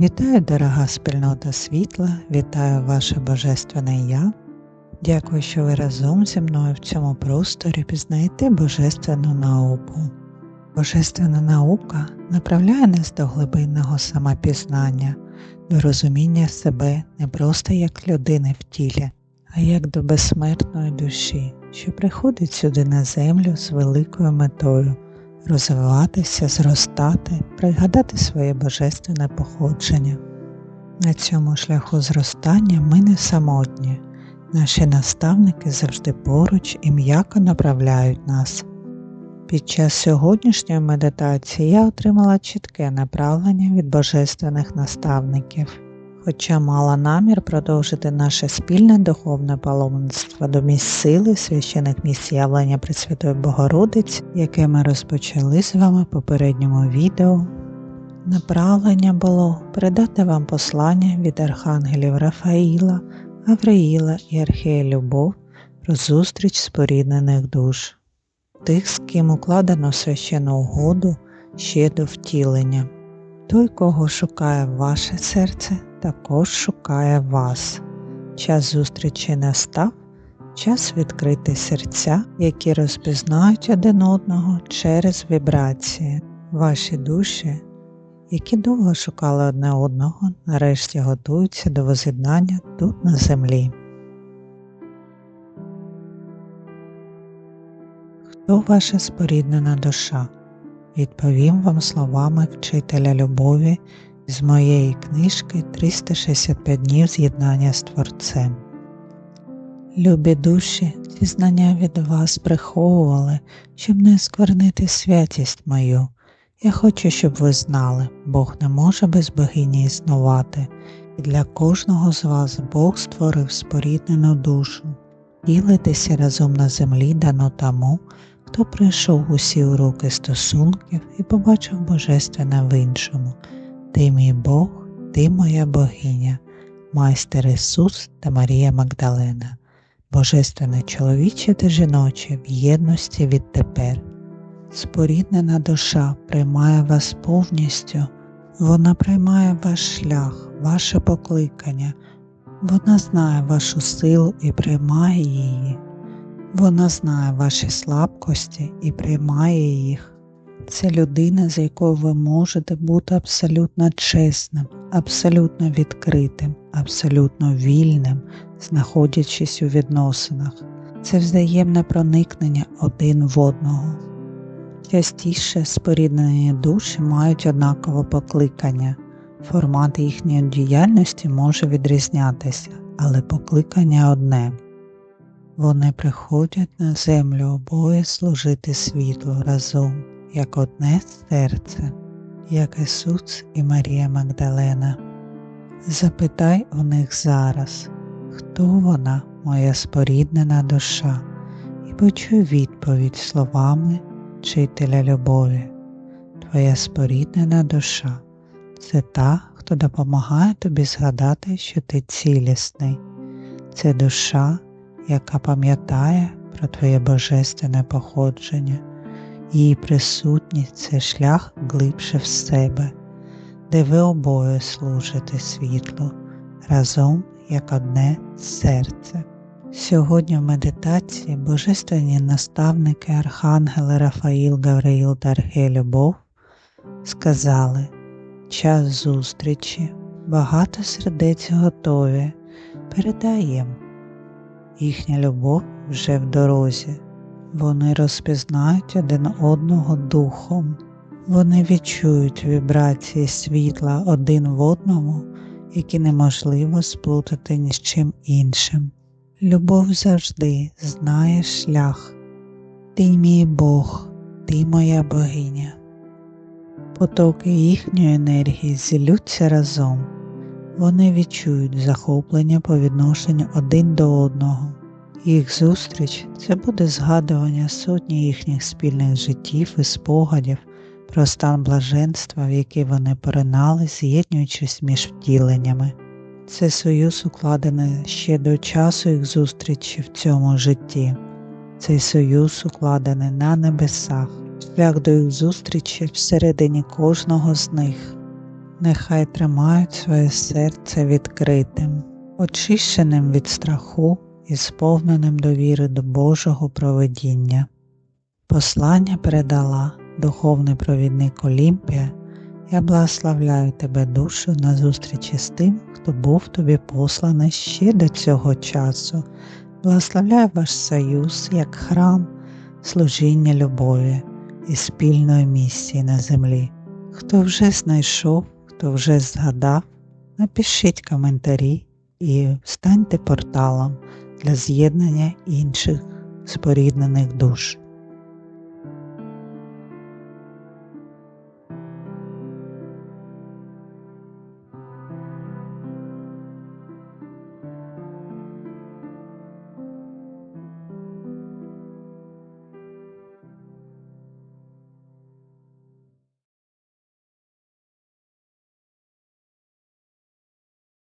Вітаю, дорога спільнота світла, вітаю ваше Божественне Я. Дякую, що ви разом зі мною в цьому просторі пізнаєте Божественну науку. Божественна наука направляє нас до глибинного самопізнання, до розуміння себе не просто як людини в тілі, а як до безсмертної душі, що приходить сюди на землю з великою метою розвиватися, зростати, пригадати своє божественне походження. На цьому шляху зростання ми не самотні, наші наставники завжди поруч і м'яко направляють нас. Під час сьогоднішньої медитації я отримала чітке направлення від божественних наставників, хоча мала намір продовжити наше спільне духовне паломництво до місць сили священих місць явлення Пресвятої Богородиці, яке ми розпочали з вами в попередньому відео. Направлення було передати вам послання від архангелів Рафаїла, Гавриїла і Архея Любов про зустріч споріднених душ тих, з ким укладено священну угоду ще до втілення. Той, кого шукає ваше серце, також шукає вас. Час зустрічі настав, час відкрити серця, які розпізнають один одного через вібрації. Ваші душі, які довго шукали одне одного, нарешті готуються до воз'єднання тут на землі. Хто ваша споріднена душа? Відповім вам словами вчителя любові з моєї книжки 365 днів з'єднання з Творцем. Любі душі, ці знання від вас приховували, щоб не сквернити святість мою. Я хочу, щоб ви знали, Бог не може без богині існувати, і для кожного з вас Бог створив споріднену душу. Ділитися разом на землі дано тому, хто прийшов усі уроки стосунків і побачив Божественне в іншому. Ти мій Бог, ти моя богиня, майстер Ісус та Марія Магдалена, Божественне чоловіче та жіноче в єдності відтепер. Споріднена душа приймає вас повністю, вона приймає ваш шлях, ваше покликання, вона знає вашу силу і приймає її. Вона знає ваші слабкості і приймає їх. Це людина, з якою ви можете бути абсолютно чесним, абсолютно відкритим, абсолютно вільним, знаходячись у відносинах. Це взаємне проникнення один в одного. Частіше споріднені душі мають однакове покликання. Формат їхньої діяльності може відрізнятися, але покликання одне. Вони приходять на землю обоє служити світлу разом, як одне серце, як Ісус і Марія Магдалена. Запитай у них зараз, хто вона, моя споріднена душа, і почуй відповідь словами вчителя любові. Твоя споріднена душа це та, хто допомагає тобі згадати, що ти цілісний, це душа яка пам'ятає про твоє божественне походження, її присутність це шлях глибше в себе, де ви обоє служите світлу разом як одне серце. Сьогодні в медитації божественні наставники Архангели Рафаїл, Гавриїл та Любов сказали час зустрічі, багато сердець готові, передаємо їхня любов вже в дорозі, вони розпізнають один одного духом, вони відчують вібрації світла один в одному, які неможливо сплутати ні з чим іншим. Любов завжди знає шлях. Ти мій Бог, ти моя богиня. Потоки їхньої енергії зілються разом вони відчують захоплення по відношенню один до одного. Їх зустріч це буде згадування сотні їхніх спільних життів і спогадів про стан блаженства, в який вони поринали, з'єднуючись між втіленнями. Це союз укладений ще до часу їх зустрічі в цьому житті. Цей союз укладений на небесах, шлях до їх зустрічі всередині кожного з них. нехай тримають своє серце відкритим, очищеним від страху і сповненим довіри до Божого проведіння. Послання передала духовний провідник Олімпія. Я благословляю тебе, душу, на зустрічі з тим, хто був тобі посланий ще до цього часу. Благословляю ваш союз як храм, служіння любові і спільної місії на землі. Хто вже знайшов, хто вже згадав, напишіть коментарі і станьте порталом для з'єднання інших споріднених душ.